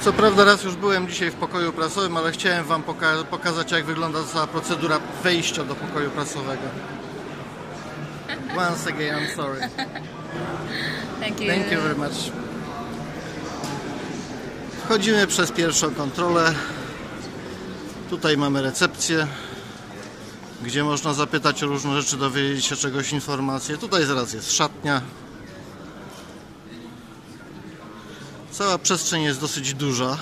Co prawda raz już byłem dzisiaj w pokoju prasowym, ale chciałem Wam poka- pokazać jak wygląda cała procedura wejścia do pokoju prasowego. Once again, I'm sorry. Thank you. Thank you very much. Wchodzimy przez pierwszą kontrolę. Tutaj mamy recepcję, gdzie można zapytać o różne rzeczy, dowiedzieć się czegoś, informacje. Tutaj zaraz jest szatnia. Cała przestrzeń jest dosyć duża.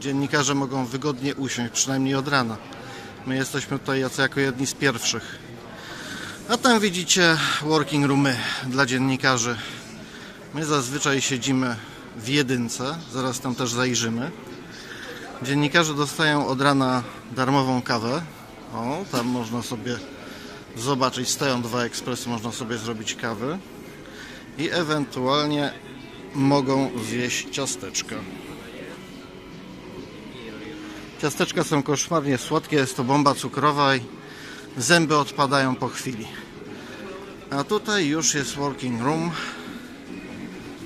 Dziennikarze mogą wygodnie usiąść, przynajmniej od rana. My jesteśmy tutaj jako jedni z pierwszych. A tam widzicie working roomy dla dziennikarzy. My zazwyczaj siedzimy w jedynce, zaraz tam też zajrzymy. Dziennikarze dostają od rana darmową kawę. O, tam można sobie zobaczyć, stoją dwa ekspresy, można sobie zrobić kawę. I ewentualnie mogą zjeść ciasteczka. Ciasteczka są koszmarnie słodkie, jest to bomba cukrowa i zęby odpadają po chwili. A tutaj już jest working room,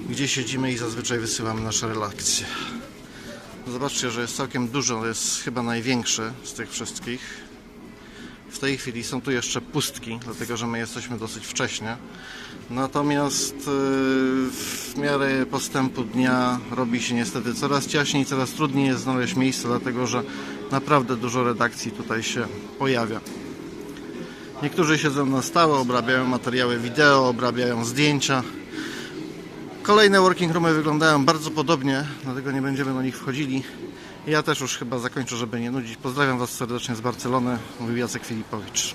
gdzie siedzimy i zazwyczaj wysyłamy nasze relacje. Zobaczcie, że jest całkiem dużo, jest chyba największy z tych wszystkich. W tej chwili są tu jeszcze pustki, dlatego że my jesteśmy dosyć wcześnie. Natomiast yy, w miarę postępu dnia robi się niestety coraz ciaśniej, coraz trudniej jest znaleźć miejsce, dlatego że naprawdę dużo redakcji tutaj się pojawia. Niektórzy siedzą na stałe, obrabiają materiały wideo, obrabiają zdjęcia. Kolejne working roomy wyglądają bardzo podobnie, dlatego nie będziemy do nich wchodzili. Ja też już chyba zakończę, żeby nie nudzić. Pozdrawiam Was serdecznie z Barcelony, mówił Jacek Filipowicz.